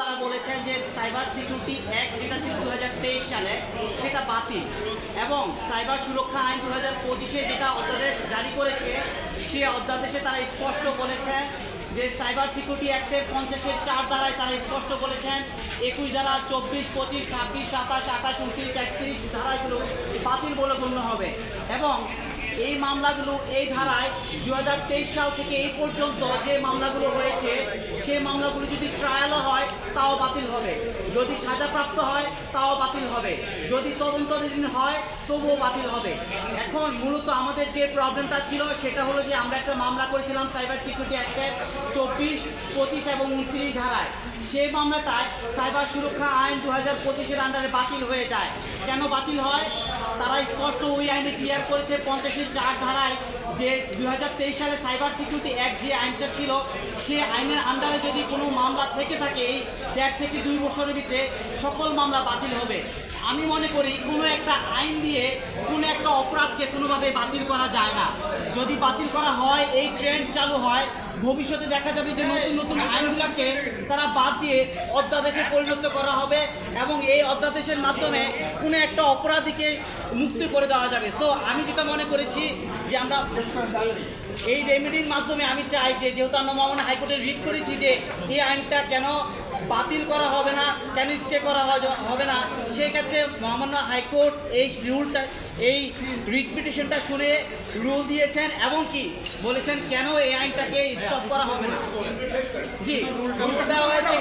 তারা বলেছেন যে সাইবার সিকিউরিটি অ্যাক্ট যেটা ছিল দু হাজার তেইশ সালে, সেটা বাতিল। এবং সাইবার সুরক্ষা আইন দু হাজার পঁচিশে যেটা অধ্যাদেশ জারি করেছে, সে অধ্যাদেশে তারা স্পষ্ট বলেছেন যে সাইবার সিকিউরিটি অ্যাক্টের পঞ্চাশের চার দ্বারায় তারা স্পষ্ট বলেছেন, একুশ ধারা চব্বিশ, পঁচিশ, ছাব্বিশ, সাতাশ, আঠাশ, উনত্রিশ, একত্রিশ ধারাগুলো বাতিল বলে গণ্য হবে। এবং এই মামলাগুলো এই ধারায় দু হাজার তেইশ সাল থেকে এই পর্যন্ত যে মামলাগুলো হয়েছে সেই মামলাগুলো যদি হয় তাও বাতিল হবে। যদি সাজাপ্রাপ্ত হয়, তাও বাতিল হবে। যদি তদন্তাধীন হয়, তবুও বাতিল হবে। এখন মূলত আমাদের যে প্রবলেমটা ছিল, সেটা হলো যে আমরা একটা মামলা করেছিলাম সাইবার সিকিউরিটি অ্যাক্টের চব্বিশ, পঁচিশ এবং উনত্রিশ ধারায়। সেই মামলাটায় সাইবার সুরক্ষা আইন দু হাজার পঁচিশের আন্ডারে বাতিল হয়ে যায়। কেন বাতিল হয়? তারা স্পষ্ট ওই আইনে ক্লিয়ার করেছে পঞ্চাশের চার ধারায় যে দু হাজার তেইশ সালে সাইবার সিকিউরিটি অ্যাক্ট যে আইনটা ছিল, সে আইনের আন্ডারে যদি কোনো মামলা থেকে থাকে, এই দেড় থেকে দুই বছরের ভিতরে সকল মামলা বাতিল হবে। আমি মনে করি কোনো একটা আইন দিয়ে কোনো একটা অপরাধকে কোনোভাবে বাতিল করা যায় না। যদি বাতিল করা হয়, এই ট্রেন্ড চালু হয় ভবিষ্যতে দেখা যাবে যে নতুন নতুন আইনগুলোকে তারা বাদ দিয়ে অধ্যাদেশে পরিণত করা হবে এবং এই অধ্যাদেশের মাধ্যমে কোনো একটা অপরাধীকে মুক্তি করে দেওয়া যাবে। তো আমি যেটা মনে করেছি যে আমরা এই রেমেডির মাধ্যমে আমি চাই যে যেহেতু আমরা মহামান্য হাইকোর্টে রিট করেছি যে এই আইনটা কেন বাতিল করা হবে না কেন স্টে করা হবে না। সেই ক্ষেত্রে মহামান্য হাইকোর্ট এই রুলটা, এই রিট পিটিশনটা শুনে রুল দিয়েছেন এবং কি বলেছেন কেন এই আইনটাকে স্টপ করা হবে না। জি, রুলটা হয়েছে